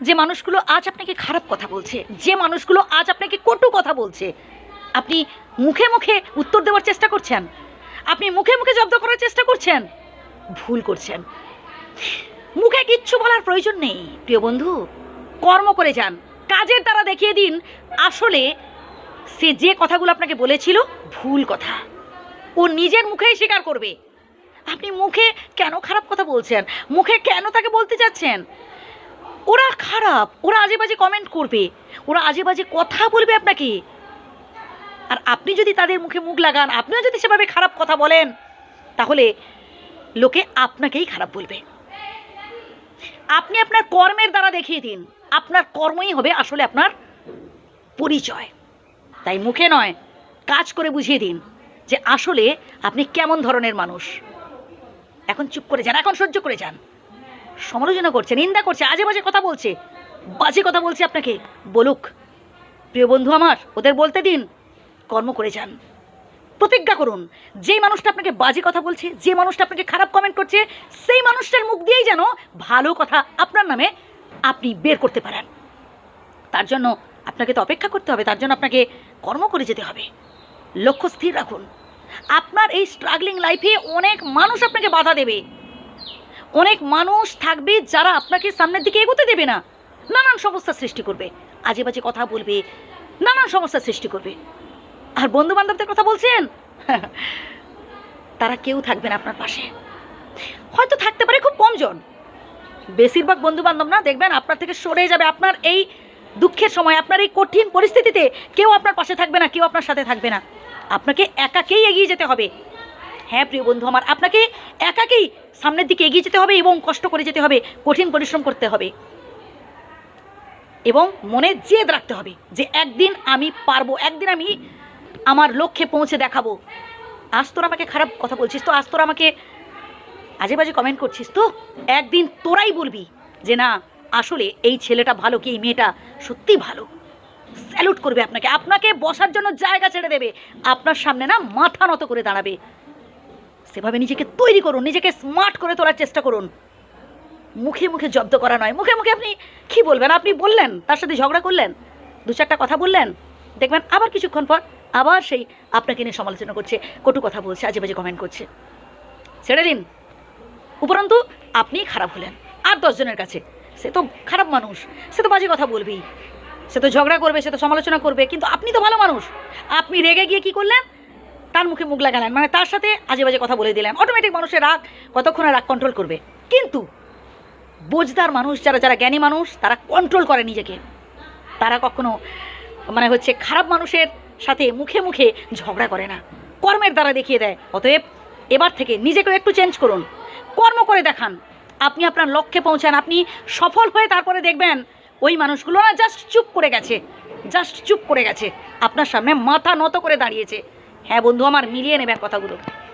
যে মানুষগুলো আজ আপনাকে খারাপ কথা বলছে, যে মানুষগুলো আজ আপনাকে কটু কথা বলছে, আপনি মুখে মুখে উত্তর দেওয়ার চেষ্টা করছেন? আপনি মুখে মুখে জব্দ করার চেষ্টা করছেন? ভুল করছেন। মুখে কিচ্ছু বলার প্রয়োজন নেই, প্রিয় বন্ধু। কর্ম করে যান, কাজের দ্বারা দেখিয়ে দিন। আসলে সে যে কথাগুলো আপনাকে বলেছিল, ভুল কথা। ও নিজের মুখেই স্বীকার করবে। আপনি মুখে কেন খারাপ কথা বলছেন? মুখে কেন তাকে বলতে যাচ্ছেন ওরা খারাপ, ওরা আজে বাজে কমেন্ট করবে, ওরা আজে বাজে কথা বলবে আপনাকে। আর আপনি যদি তাদের মুখে মুখ লাগান, আপনিও যদি সেভাবে খারাপ কথা বলেন, তাহলে লোকে আপনাকেই খারাপ বলবে। আপনি আপনার কর্মের দ্বারা দেখিয়ে দিন, আপনার কর্মই হবে আসলে আপনার পরিচয়। তাই মুখে নয়, কাজ করে বুঝিয়ে দিন যে আসলে আপনি কেমন ধরনের মানুষ। এখন চুপ করে যান, এখন সহ্য করে যান। সমালোচনা করছে, নিন্দা করছে, আজে বাজে কথা বলছে, বাজে কথা বলছে আপনাকে। বলুক, প্রিয় বন্ধু আমার, ওদের বলতে দিন, কর্ম করে যান। প্রতিজ্ঞা করুন যে মানুষটা আপনাকে বাজে কথা বলছে, যে মানুষটা আপনাকে খারাপ কমেন্ট করছে, সেই মানুষটার মুখ দিয়েই যেন ভালো কথা আপনার নামে আপনি বের করতে পারেন। তার জন্য আপনাকে তো অপেক্ষা করতে হবে, তার জন্য আপনাকে কর্ম করে যেতে হবে। লক্ষ্য স্থির রাখুন। আপনার এই স্ট্রাগলিং লাইফে অনেক মানুষ আপনাকে বাধা দেবে। অনেক মানুষ থাকবে যারা আপনাকে সামনের দিকে এগোতে দেবে না। নানান সমস্যা সৃষ্টি করবে। আজে বাজে কথা বলবে। নানান সমস্যা সৃষ্টি করবে। আর বন্ধু বান্ধবদের কথা বলছেন? তারা কেউ থাকবে না আপনার পাশে। হয়তো থাকতে পারে খুব কমজন বেশিরভাগ বন্ধু বান্ধব না, দেখবেন আপনার থেকে সরে যাবে আপনার এই দুঃখের সময়, আপনার এই কঠিন পরিস্থিতিতে কেউ আপনার পাশে থাকবে না, কেউ আপনার সাথে থাকবে না। আপনাকে একাকেই এগিয়ে যেতে হবে। হ্যাঁ প্রিয় বন্ধু আমার, আপনাকে একাকেই সামনের দিকে এগিয়ে যেতে হবে এবং কষ্ট করে যেতে হবে, কঠিন পরিশ্রম করতে হবে। এবং মনে জেদ রাখতে হবে যে একদিন আমি পারব, একদিন আমি আমার লক্ষ্যে পৌঁছে দেখাবো। আজ তোরা আমাকে খারাপ কথা বলছিস, তো আজ তোরা আমাকে আজে বাজে কমেন্ট করছিস, তো একদিন তোরাই বলবি যে না, আসলে এই ছেলেটা ভালো কি, এই মেয়েটা সত্যি ভালো। স্যালুট করবে আপনাকে আপনাকে বসার জন্য জায়গা ছেড়ে দেবে। আপনার সামনে না মাথা নত করে দাঁড়াবে। সেভাবে নিজেকে তৈরি করুন, নিজেকে স্মার্ট করে তোলার চেষ্টা করুন। মুখে মুখে জব্দ করা নয়। মুখে মুখে আপনি কি বলবেন? আপনি বললেন, তার সাথে ঝগড়া করলেন, দু চারটা কথা বললেন, দেখবেন আবার কিছুক্ষণ পর আবার সেই আপনাকে নিয়ে সমালোচনা করছে, কটু কথা বলছে আজে বাজে কমেন্ট করছে। ছেড়ে দিন। উপরন্তু আপনি খারাপ হলেন, আর দশজনের কাছে। সে তো খারাপ মানুষ, সে তো বাজে কথা বলবেই। সে তো ঝগড়া করবে, সে তো সমালোচনা করবে, কিন্তু আপনি তো ভালো মানুষ। আপনি রেগে গিয়ে কি করলেন? তার মুখে মুখ লাগালেন মানে তার সাথে আজে বাজে কথা বলে দিলেন। অটোমেটিক মানুষের রাগ কতক্ষণে রাগ কন্ট্রোল করবে? কিন্তু বোঝদার মানুষ, যারা যারা জ্ঞানী মানুষ, তারা কন্ট্রোল করে নিজেকে। তারা কখনো মানে হচ্ছে খারাপ মানুষের সাথে মুখে মুখে ঝগড়া করে না। কর্মের দ্বারা দেখিয়ে দেয়। অতএব এবার থেকে নিজেকেও একটু চেঞ্জ করুন। কর্ম করে দেখান। আপনি আপনার লক্ষ্যে পৌঁছান। আপনি সফল হয়ে তারপরে দেখবেন ওই মানুষগুলো না জাস্ট চুপ করে গেছে। জাস্ট চুপ করে গেছে। আপনার সামনে মাথা নত করে দাঁড়িয়েছে। হ্যাঁ বন্ধু আমার মিলিয়ে নেবেন কথাগুলো।